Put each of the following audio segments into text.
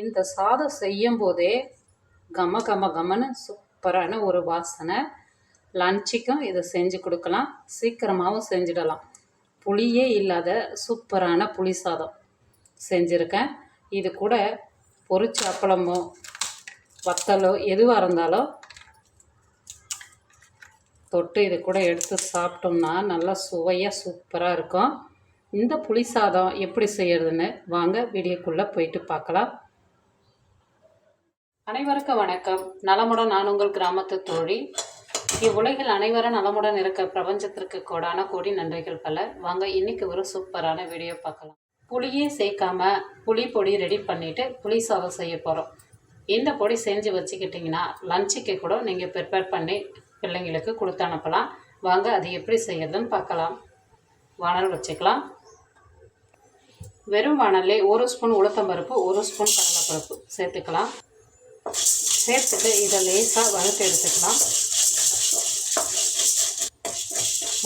இந்த சாதம் செய்யும் போதே கம கம கமன்னு சூப்பரான ஒரு வாசனை. லஞ்சுக்கும் இதை செஞ்சு கொடுக்கலாம். சீக்கிரமாகவும் செஞ்சிடலாம். புளியே இல்லாத சூப்பரான புளி சாதம் செஞ்சுருக்கேன். இது கூட பொரிச்ச அப்பளமோ வத்தலோ எதுவாக இருந்தாலும் தொட்டு இது கூட எடுத்து சாப்பிட்டோம்னா நல்லா சுவையாக சூப்பராக இருக்கும். இந்த புளி சாதம் எப்படி செய்யறதுன்னு வாங்க வீடியோக்குள்ளே போயிட்டு பார்க்கலாம். அனைவருக்கும் வணக்கம். நலமுடன் நான் உங்கள் கிராமத்து தோழி. இவ்வுலகில் அனைவரும் நலமுடன் இருக்க பிரபஞ்சத்திற்கு கோடான கோடி நன்றிகள் பல. வாங்க இன்னைக்கு ஒரு சூப்பரான வீடியோ பார்க்கலாம். புளியே சேர்க்காம புளி பொடி ரெடி பண்ணிட்டு புளி சாதம் செய்ய போகிறோம் இந்த பொடி செஞ்சு வச்சுக்கிட்டிங்கன்னா லஞ்சுக்கு கூட நீங்கள் ப்ரிப்பேர் பண்ணி பிள்ளைங்களுக்கு கொடுத்து அனுப்பலாம். வாங்க அது எப்படி செய்யறதுன்னு பார்க்கலாம். வானல் வச்சுக்கலாம். வெறும் வானல்லே ஒரு ஸ்பூன் உளுத்தம்பருப்பு ஒரு ஸ்பூன் கடலைப்பருப்பு சேர்த்துக்கலாம். சேர்த்துட்டு இதை லேசாக வறுத்து எடுத்துக்கலாம்.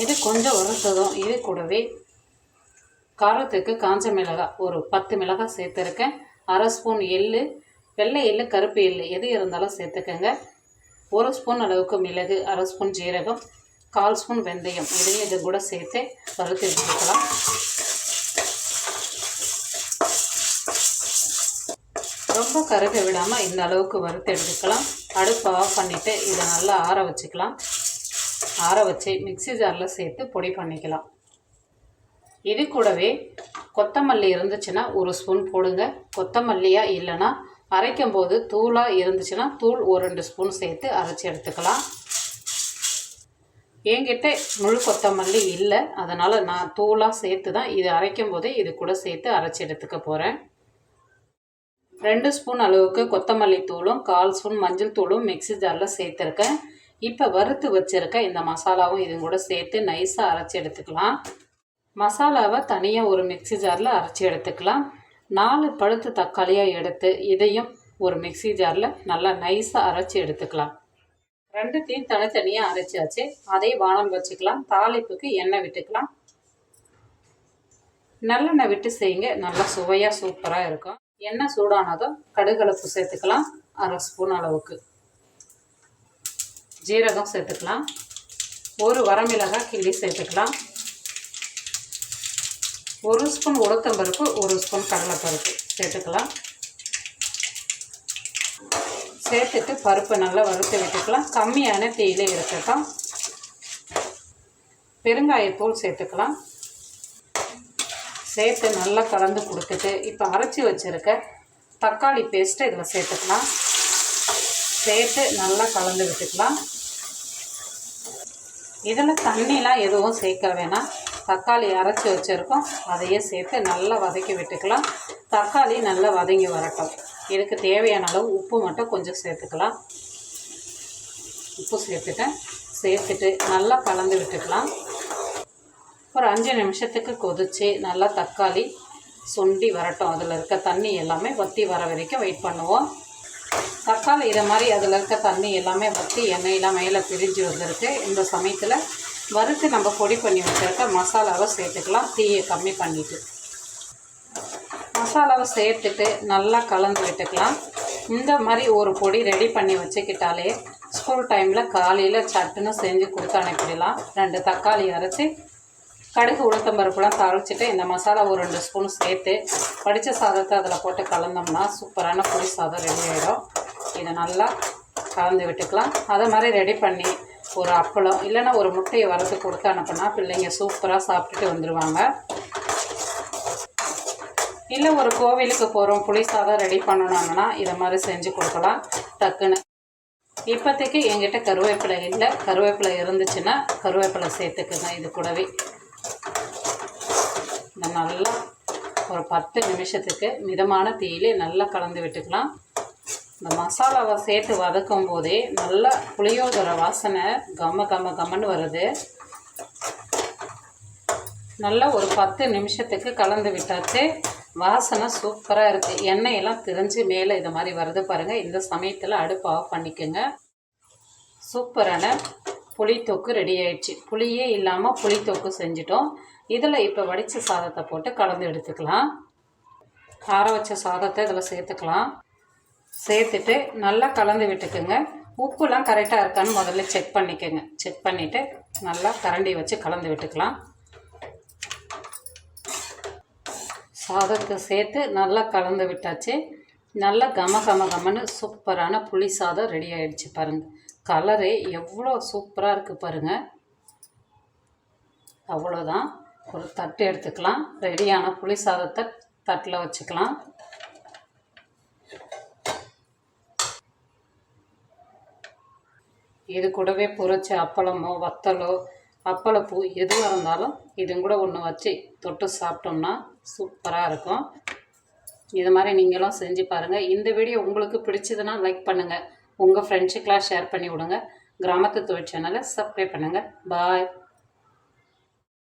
இது கொஞ்சம் வறுத்ததும் இது கூடவே காரத்துக்கு காஞ்ச மிளகாய் ஒரு பத்து மிளகாய் சேர்த்துருக்கேன். அரை ஸ்பூன் எள்ளு வெள்ளை எள்ளு கருப்பு எள்ளு எது இருந்தாலும் சேர்த்துக்கோங்க. ஒரு ஸ்பூன் அளவுக்கு மிளகு அரை ஸ்பூன் ஜீரகம் கால் ஸ்பூன் வெந்தயம் இதையும் இது கூட சேர்த்து வறுத்து எடுத்துக்கலாம். ரொம்ப கருக விடாமல் இந்த அளவுக்கு வறுத்து எடுத்துக்கலாம். அடுப்பை ஆஃப் பண்ணிவிட்டு இதை நல்லா ஆற வச்சுக்கலாம். ஆற வச்சு மிக்ஸி ஜாரில் சேர்த்து பொடி பண்ணிக்கலாம். இது கூடவே கொத்தமல்லி இருந்துச்சுன்னா ஒரு ஸ்பூன் போடுங்க. கொத்தமல்லியாக இல்லைன்னா அரைக்கும் போது தூளாக இருந்துச்சுன்னா தூள் ஒரு ரெண்டு ஸ்பூன் சேர்த்து அரைச்சி எடுத்துக்கலாம். என்கிட்ட முழு கொத்தமல்லி இல்லை. அதனால் நான் தூளாக சேர்த்து தான் இது அரைக்கும் போதே இது கூட சேர்த்து அரைச்சி எடுத்துக்க போகிறேன் ரெண்டு ஸ்பூன் அளவுக்கு கொத்தமல்லி தூளும் கால் ஸ்பூன் மஞ்சள் தூளும் மிக்ஸி ஜாரில் சேர்த்துருக்கேன். இப்போ வறுத்து வச்சுருக்க இந்த மசாலாவும் இது கூட சேர்த்து நைஸாக அரைச்சி எடுத்துக்கலாம். மசாலாவை தனியாக ஒரு மிக்ஸி ஜாரில் அரைச்சி எடுத்துக்கலாம். நாலு பழுத்து தக்காளியாக எடுத்து இதையும் ஒரு மிக்ஸி ஜாரில் நல்லா நைஸாக அரைச்சி எடுத்துக்கலாம். ரெண்டுத்தையும் தனித்தனியாக அரைச்சாச்சு. அதையும் வானல் வச்சுக்கலாம். தாளிப்புக்கு எண்ணெய் விட்டுக்கலாம். நல்லெண்ணெய் விட்டு செய்யுங்க. நல்லா சுவையாக சூப்பராக இருக்கும். எண்ணெய் சூடானதும் கடுகலப்பு சேர்த்துக்கலாம். அரை ஸ்பூன் அளவுக்கு. ஜீரகம் சேர்த்துக்கலாம். ஒரு வரமிளகாய் கிள்ளி சேர்த்துக்கலாம். ஒரு ஸ்பூன் உளுத்தம்பருப்பு ஒரு ஸ்பூன் கடலைப்பருப்பு சேர்த்துக்கலாம். சேர்த்துட்டு பருப்பு நல்லா வறுத்து விட்டுக்கலாம். கம்மியான தீயில இருக்கட்டும் பெருங்காயத்தூள் சேர்த்துக்கலாம். சேர்த்து நல்லா கலந்து கொடுத்துட்டு இப்போ அரைச்சி வச்சுருக்க தக்காளி பேஸ்ட்டை இதில் சேர்த்துக்கலாம். சேர்த்து நல்லா கலந்து விட்டுக்கலாம். இதில் தண்ணிலாம் எதுவும் சேர்க்க வேணாம். தக்காளி அரைச்சி வச்சுருக்கோம். அதையே சேர்த்து நல்லா வதக்கி விட்டுக்கலாம். தக்காளி நல்லா வதங்கி வரட்டும். இதுக்கு தேவையான அளவு உப்பு மட்டும் கொஞ்சம் சேர்த்துக்கலாம். உப்பு சேர்த்துட்டேன். சேர்த்துட்டு நல்லா கலந்து விட்டுக்கலாம். ஒரு அஞ்சு நிமிஷத்துக்கு கொதித்து நல்லா தக்காளி சுண்டி வரட்டும். அதில் இருக்க தண்ணி எல்லாமே வற்றி வர வரைக்கும் வெயிட் பண்ணுவோம். தக்காளி இதை மாதிரி அதில் இருக்க தண்ணி எல்லாமே வற்றி எண்ணெயெல்லாம் மேலே பிரிஞ்சு வந்திருக்கு. இந்த சமயத்தில் வறுத்து நம்ம பொடி பண்ணி வச்சுருக்க மசாலாவை சேர்த்துக்கலாம். தீயை கம்மி பண்ணிவிட்டு மசாலாவை சேர்த்துட்டு நல்லா கலந்து விட்டுக்கலாம். இந்த மாதிரி ஒரு பொடி ரெடி பண்ணி வச்சுக்கிட்டாலே ஸ்கூல் டைமில் காலையில் சட்டுன்னு செஞ்சு கொடுத்து அனுப்பிடலாம். ரெண்டு தக்காளி அரைச்சி கடுகு உளுத்தம் பருப்புலாம் தாளிச்சிட்டு இந்த மசாலா ஒரு ரெண்டு ஸ்பூன் சேர்த்து படித்த சாதத்தை அதில் போட்டு கலந்தோம்னா சூப்பரான புளி சாதம் ரெடி ஆகிடும் இதை நல்லா கலந்து விட்டுக்கலாம். அதை மாதிரி ரெடி பண்ணி ஒரு அப்பளம் இல்லைன்னா ஒரு முட்டையை வறுத்து கொடுத்து அனுப்புனா பிள்ளைங்க சூப்பராக சாப்பிட்டுட்டு வந்துடுவாங்க இல்லை ஒரு கோவிலுக்கு போகிறோம் புளி சாதம் ரெடி பண்ணணுங்கன்னா இதை மாதிரி செஞ்சு கொடுக்கலாம். டக்குன்னு. இப்போதைக்கு எங்கிட்ட கருவேப்பிலை இல்லை. கருவேப்பிலை இருந்துச்சுன்னா கருவேப்பிலை சேர்த்துக்குங்க இது கூடவே. இந்த நல்லா ஒரு பத்து நிமிஷத்துக்கு மிதமான தீயிலே நல்லா கலந்து விட்டுக்கலாம். இந்த மசாலாவை சேர்த்து வதக்கும் போதே நல்லா புளியோதர வாசனை கம்ம கம்ம கம்மன்னு வருது. நல்லா ஒரு பத்து நிமிஷத்துக்கு கலந்து விட்டாச்சு. வாசனை சூப்பராக இருக்குது எண்ணெயெல்லாம் திரிஞ்சு மேலே இது மாதிரி வருது பாருங்கள் இந்த சமயத்தில் அடுப்பு ஆஃப் பண்ணிக்கோங்க. சூப்பரான புளித்தொக்கு ரெடி ஆயிடுச்சு. புளியே இல்லாமல் புளித்தொக்கு செஞ்சிட்டோம். இதில் இப்போ வடித்த சாதத்தை போட்டு கலந்து எடுத்துக்கலாம். ஆற வச்ச சாதத்தை இதில் சேர்த்துக்கலாம். சேர்த்துட்டு நல்லா கலந்து விட்டுக்குங்க. உப்புலாம் கரெக்டாக இருக்கான்னு முதல்ல செக் பண்ணிக்கோங்க. செக் பண்ணிவிட்டு நல்லா கரண்டி வச்சு கலந்து விட்டுக்கலாம். சாதத்தை சேர்த்து நல்லா கலந்து விட்டாச்சு. நல்லா கம கம கமன்னு சூப்பரான புளி சாதம் ரெடி ஆகிடுச்சு பாருங்கள் கலரு எவ்வளோ சூப்பராக இருக்குது பாருங்கள் அவ்வளோதான் ஒரு தட்டு எடுத்துக்கலாம். ரெடியான புளி சாதத்தை தட்டில் வச்சுக்கலாம். இது கூடவே பொரிச்ச அப்பளமோ வத்தலோ அப்பளப்பூ எதுவாக இருந்தாலும் இது கூட ஒன்று வச்சு தொட்டு சாப்பிட்டோம்னா சூப்பராக இருக்கும். இது மாதிரி நீங்களும் செஞ்சு பாருங்கள் இந்த வீடியோ உங்களுக்கு பிடிச்சதுன்னா லைக் பண்ணுங்கள் உங்கள் ஃப்ரெண்ட்ஸுக்கெலாம் ஷேர் பண்ணி விடுங்க. கிராமத்து தொழில் சேனலை சப்ஸ்கிரைப் பண்ணுங்கள் பாய்